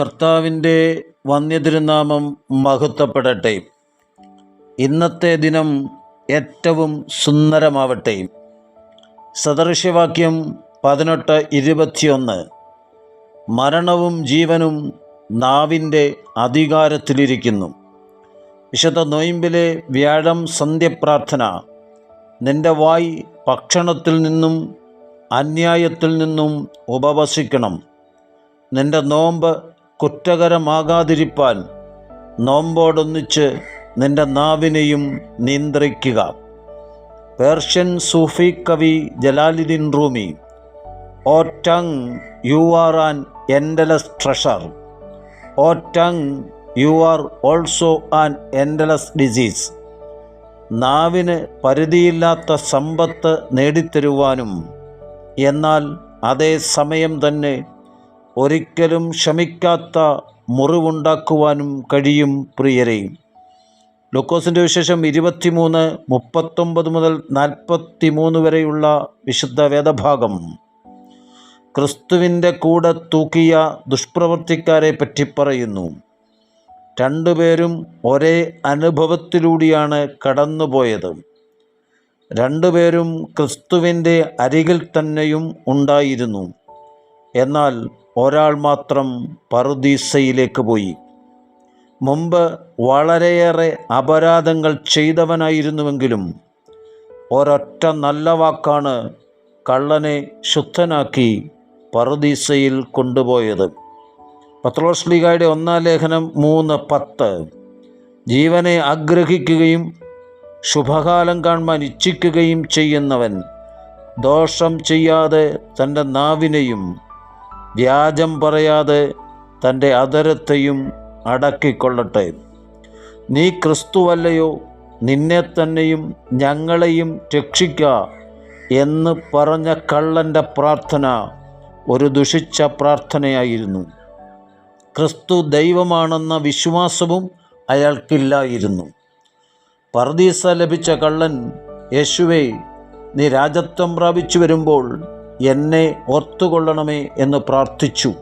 കർത്താവിന്റെ വന്യതിരുനാമം മഹത്വപ്പെടട്ടെ. ഇന്നത്തെ ദിനം ഏറ്റവും സുന്ദരമാവട്ടെ. സദൃശ്യവാക്യം പതിനെട്ട് ഇരുപത്തിയൊന്ന്. മരണവും ജീവനും നാവിന്റെ അധികാരത്തിലിരിക്കുന്നു. വിശുദ്ധ നൊയിമ്പിലെ വ്യാഴം സന്ധ്യപ്രാർത്ഥന. നിന്റെ വായ് ഭക്ഷണത്തിൽ നിന്നും അന്യായത്തിൽ നിന്നും ഉപവസിക്കണം. നിന്റെ നോമ്പ് കുറ്റകരമാകാതിരിപ്പാൻ നോമ്പോടൊന്നിച്ച് നിന്റെ നാവിനെയും നിയന്ത്രിക്കുക. പേർഷ്യൻ സൂഫി കവി Jalaluddin Rumi O tongue you are an endless treasure O tongue you are also an endless disease നാവിന് പരിധിയില്ലാത്ത സമ്പത്ത് നേടിത്തരുവാനും എന്നാൽ അതേ സമയം തന്നെ ഒരിക്കലും ക്ഷമിക്കാത്ത മുറിവുണ്ടാക്കുവാനും കഴിയും പ്രിയരെ ലുക്കോസിന്റെ വിശേഷം ഇരുപത്തിമൂന്ന് മുപ്പത്തൊമ്പത് മുതൽ നാൽപ്പത്തി മൂന്ന് വരെയുള്ള വിശുദ്ധ വേദഭാഗം. ക്രിസ്തുവിന്റെ കൂടെ തൂക്കിയ ദുഷ്പ്രവർത്തിക്കാരെ പറ്റി പറയുന്നു. രണ്ടുപേരും ഒരേ അനുഭവത്തിലൂടെയാണ് കടന്നുപോയത്. രണ്ടുപേരും ക്രിസ്തുവിന്റെ അരികിൽ തന്നെയും ഉണ്ടായിരുന്നു. എന്നാൽ ഒരാൾ മാത്രം പറുദീസയിലേക്ക് പോയി. മുമ്പ് വളരെയേറെ അപരാധങ്ങൾ ചെയ്തവനായിരുന്നുവെങ്കിലും ഒരൊറ്റ നല്ല വാക്കാണ് കള്ളനെ ശുദ്ധനാക്കി പറുദീസയിൽ കൊണ്ടുപോയത്. പത്രോസ്ലിഗായുടെ ഒന്നാം ലേഖനം മൂന്ന് പത്ത്. ജീവനെ ആഗ്രഹിക്കുകയും ശുഭകാലം കാണുവാൻ ഇച്ഛിക്കുകയും ചെയ്യുന്നവൻ ദോഷം ചെയ്യാതെ തന്റെ നാവിനെയും വ്യാജം പറയാതെ തന്റെ അതരത്തെയും അടക്കിക്കൊള്ളട്ടെ. നീ ക്രിസ്തുവല്ലയോ നിന്നെ തന്നെയും ഞങ്ങളെയും രക്ഷിക്ക എന്ന് പറഞ്ഞ കള്ളന്റെ പ്രാർത്ഥന ഒരു ദുഷിച്ച പ്രാർത്ഥനയായിരുന്നു. ക്രിസ്തു ദൈവമാണെന്ന വിശ്വാസവും അയാൾക്കില്ലായിരുന്നു. പർദീസ ലഭിച്ച കള്ളൻ യേശുവേ നീ രാജത്വം പ്രാപിച്ചു വരുമ്പോൾ എന്നെ ഓർത്തുകൊള്ളണമേ എന്ന് പ്രാർത്ഥിച്ചു.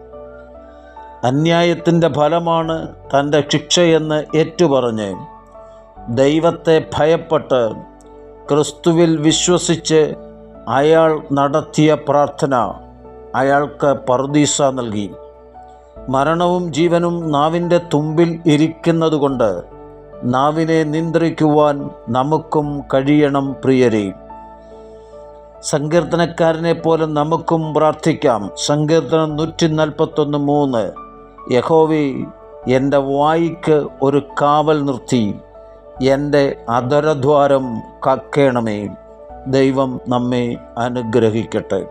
അന്യായത്തിന്റെ ഫലമാണ് തന്റെ ശിക്ഷയെന്ന് ഏറ്റുപറഞ്ഞ് ദൈവത്തെ ഭയപ്പെട്ട് ക്രിസ്തുവിൽ വിശ്വസിച്ച് അയാൾ നടത്തിയ പ്രാർത്ഥന അയാൾക്ക് പർദീസ നൽകി. മരണവും ജീവനും നാവിന്റെ തുമ്പിൽ ഇരിക്കുന്നതുകൊണ്ട് നാവിനെ നിയന്ത്രിക്കുവാൻ നമുക്കും കഴിയണം പ്രിയരെ. സങ്കീർത്തനക്കാരനെ പോലെ നമുക്കും പ്രാർത്ഥിക്കാം. സങ്കീർത്തനം നൂറ്റി നാൽപ്പത്തൊന്ന് മൂന്ന്. യഹോവി എന്റെ വായിക്ക് ഒരു കാവൽ നിർത്തി. എന്റെ അധരദ്വാരം കക്കേണമേ. ദൈവം നമ്മെ അനുഗ്രഹിക്കട്ടെ.